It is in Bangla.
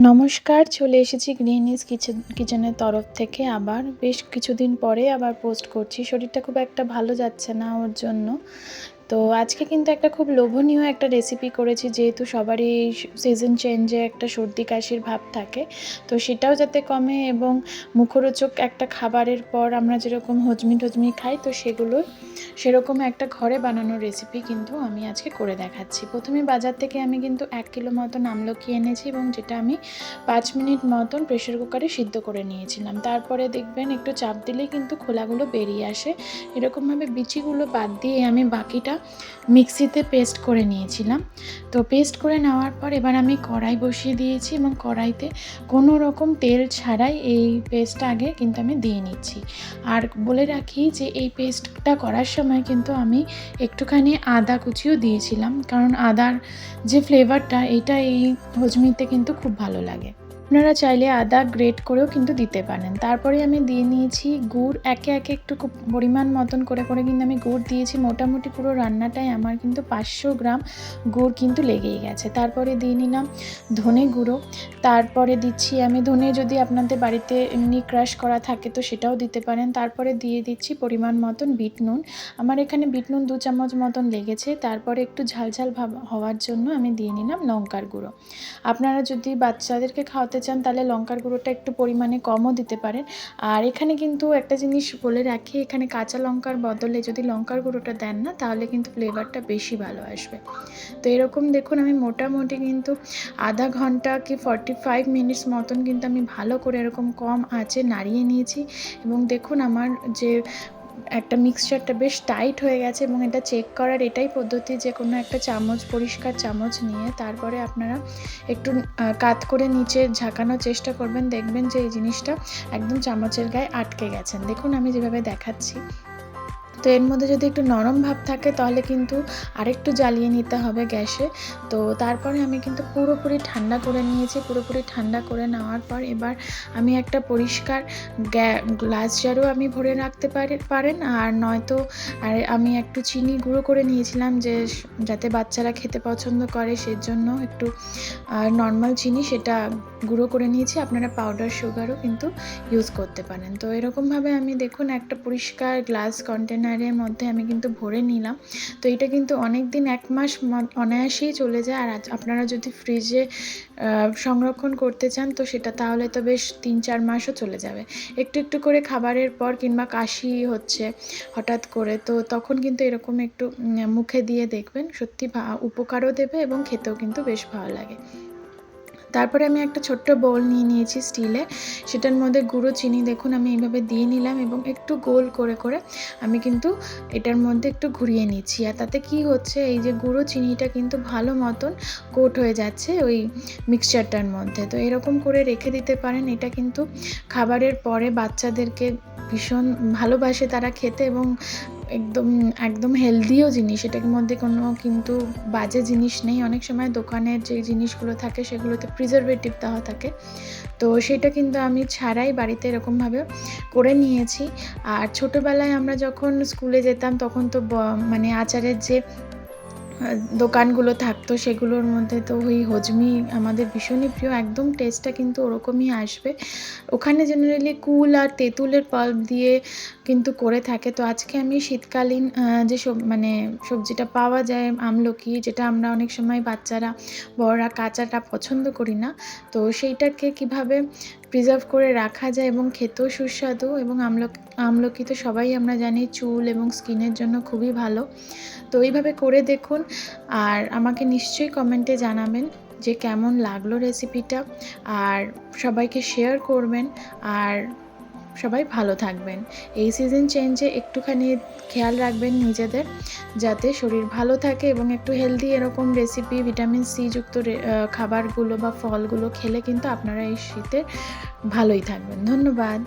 নমস্কার, চলে এসেছি গৃহিণীজ কিচেন কিচেনের তরফ থেকে আবার। বেশ কিছুদিন পরে আবার পোস্ট করছি। শরীরটা খুব একটা ভালো যাচ্ছে না ওর জন্য। তো আজকে কিন্তু একটা খুব লোভনীয় একটা রেসিপি করেছি, যেহেতু সবারই সিজন চেঞ্জে একটা সর্দি কাশির ভাব থাকে। তো সেটাও যাতে কমে এবং মুখরোচক একটা খাবারের পর আমরা যেরকম হজমি টজমি খাই, তো সেগুলো সেরকম একটা ঘরে বানানো রেসিপি কিন্তু আমি আজকে করে দেখাচ্ছি। প্রথমে বাজার থেকে আমি কিন্তু এক কিলো মতন আমলকি এনেছি এবং যেটা আমি পাঁচ মিনিট মতন প্রেশার কুকারে সিদ্ধ করে নিয়েছিলাম। তারপরে দেখবেন একটু চাপ দিলেই কিন্তু খোলাগুলো বেরিয়ে আসে। এরকমভাবে বিচিগুলো বাদ দিয়ে আমি বাকিটা মিক্সিতে পেস্ট করে নিয়েছিলাম। তো পেস্ট করে নেওয়ার পর এবার আমি কড়াই বসিয়ে দিয়েছি এবং কড়াইতে কোনো রকম তেল ছাড়াই এই পেস্টটা আগে কিন্তু আমি দিয়ে নিচ্ছি। আর বলে রাখি যে এই পেস্টটা করার সময় কিন্তু আমি একটুখানি আদা কুচিও দিয়েছিলাম। কারণ আদার যে ফ্লেভারটা, এটা এই হজমিতে কিন্তু খুব ভালো লাগে। আপনারা চাইলে আদা গ্রেট করেও কিন্তু দিতে পারেন। তারপরে আমি দিয়ে নিয়েছি গুড়। একে একে একটু পরিমাণ মতন করে করে কিন্তু আমি গুড় দিয়েছি। মোটামুটি পুরো রান্নাটাই আমার কিন্তু পাঁচশো গ্রাম গুড় কিন্তু লেগেই গেছে। তারপরে দিয়ে নিলাম ধনে গুঁড়ো। তারপরে দিচ্ছি আমি ধনে যদি আপনাদের বাড়িতে এমনি ক্রাশ করা থাকে তো সেটাও দিতে পারেন। তারপরে দিয়ে দিচ্ছি পরিমাণ মতন বিট নুন। আমার এখানে বিট নুন দু চামচ মতন লেগেছে। তারপরে একটু ঝালঝাল ভাব হওয়ার জন্য আমি দিয়ে নিলাম লঙ্কার গুঁড়ো। আপনারা যদি বাচ্চাদেরকে খাওয়াতে চান, তাহলে লঙ্কার গুঁড়োটা একটু পরিমাণে কমও দিতে পারেন। আর এখানে কিন্তু একটা জিনিস বলে রাখি, এখানে কাঁচা লঙ্কার বদলে যদি লঙ্কার গুঁড়োটা দেন না, তাহলে কিন্তু ফ্লেভারটা বেশি ভালো আসবে। তো এরকম দেখুন, আমি মোটামুটি কিন্তু আধা ঘণ্টা কি ফর্টি ফাইভ মিনিটস মতন কিন্তু আমি ভালো করে এরকম কম আঁচে নাড়িয়ে নিয়েছি। এবং দেখুন, আমার যে একটা মিক্সচারটা বেশ টাইট হয়ে গেছে এবং এটা চেক করার এটাই পদ্ধতি যে কোনো একটা চামচ, পরিষ্কার চামচ নিয়ে তারপরে আপনারা একটু কাত করে নিচে ঝাঁকানোর চেষ্টা করবেন। দেখবেন যে এই জিনিসটা একদম চামচের গায়ে আটকে গেছেন। দেখুন আমি যেভাবে দেখাচ্ছি। তো এর মধ্যে যদি একটু নরম ভাব থাকে, তাহলে কিন্তু আরেকটু জ্বালিয়ে নিতে হবে গ্যাসে। তো তারপরে আমি কিন্তু পুরোপুরি ঠান্ডা করে নিয়েছি। পুরোপুরি ঠান্ডা করে নেওয়ার পর এবার আমি একটা পরিষ্কার গ্লাস জারও আমি ভরে রাখতে পারি, পারেন। আর নয়তো আর আমি একটু চিনি গুঁড়ো করে নিয়েছিলাম যে, যাতে বাচ্চারা খেতে পছন্দ করে, সেজন্য একটু নর্মাল চিনি সেটা গুঁড়ো করে নিয়েছি। আপনারা পাউডার সুগারও কিন্তু ইউজ করতে পারেন। তো এরকমভাবে আমি দেখুন একটা পরিষ্কার গ্লাস কন্টেনারের মধ্যে আমি কিন্তু ভরে নিলাম। তো এটা কিন্তু অনেক দিন এক মাস অনায়াসেই চলে যায়। আর আপনারা যদি ফ্রিজে সংরক্ষণ করতে চান, তো সেটা তাহলে তো বেশ তিন চার মাসও চলে যাবে। একটু একটু করে খাবারের পর কিংবা কাশি হচ্ছে হঠাৎ করে, তো তখন কিন্তু এরকম একটু মুখে দিয়ে দেখবেন। সত্যি উপকারও দেবে এবং খেতেও কিন্তু বেশ ভালো লাগে। তারপরে আমি একটা ছোট্ট বোল নিয়ে নিয়েছি স্টিলে সেটার মধ্যে গুঁড়ো চিনি দেখুন আমি এইভাবে দিয়ে নিলাম এবং একটু গোল করে করে আমি কিন্তু এটার মধ্যে একটু ঘুরিয়ে নিচ্ছি। আর তাতে কি হচ্ছে, এই যে গুঁড়ো চিনিটা কিন্তু ভালো মতন কোট হয়ে যাচ্ছে ওই মিক্সচারটার মধ্যে। তো এরকম করে রেখে দিতে পারেন, এটা কিন্তু খাবারের পরে বাচ্চাদেরকে ভীষণ ভালোবাসে তারা খেতে এবং একদম একদম হেলদিও জিনিস। এটার মধ্যে কোনো কিন্তু বাজে জিনিস নেই। অনেক সময় দোকানের যে জিনিসগুলো থাকে, সেগুলোতে প্রিজারভেটিভ দেওয়া থাকে। তো সেটা কিন্তু আমি ছাড়াই বাড়িতে এরকমভাবে করে নিয়েছি। আর ছোটোবেলায় আমরা যখন স্কুলে যেতাম, তখন তো মানে আচারের যে দোকানগুলো থাকতো, সেগুলোর মধ্যে তো ওই হজমি আমাদের ভীষণই প্রিয়। একদম টেস্টটা কিন্তু ওরকমই আসবে। ওখানে জেনারেলি কুল আর তেঁতুলের পাল্প দিয়ে কিন্তু করে থাকে। তো আজকে আমি শীতকালীন যে সব মানে সবজিটা পাওয়া যায়, আমলকি, যেটা আমরা অনেক সময় বাচ্চারা বড়রা কাঁচাটা পছন্দ করি না, তো সেইটাকে কীভাবে প্রিজার্ভ করে রাখা যায় এবং খেতেও সুস্বাদু এবং আমলকি আমলকি তো সবাই আমরা জানি চুল এবং স্কিনের জন্য খুবই ভালো। তো এইভাবে করে দেখুন আর আমাকে নিশ্চয়ই কমেন্টে জানাবেন যে কেমন লাগল রেসিপিটা আর সবাইকে শেয়ার করবেন আর সবাই ভালো থাকবেন। এই সিজন চেঞ্জে একটুখানি খেয়াল রাখবেন নিজেদের, যাতে শরীর ভালো থাকে এবং একটু হেলদি এরকম রেসিপি ভিটামিন সি যুক্ত খাবারগুলো বা ফলগুলো খেলে কিন্তু আপনারা এই শীতে ভালোই থাকবেন। ধন্যবাদ।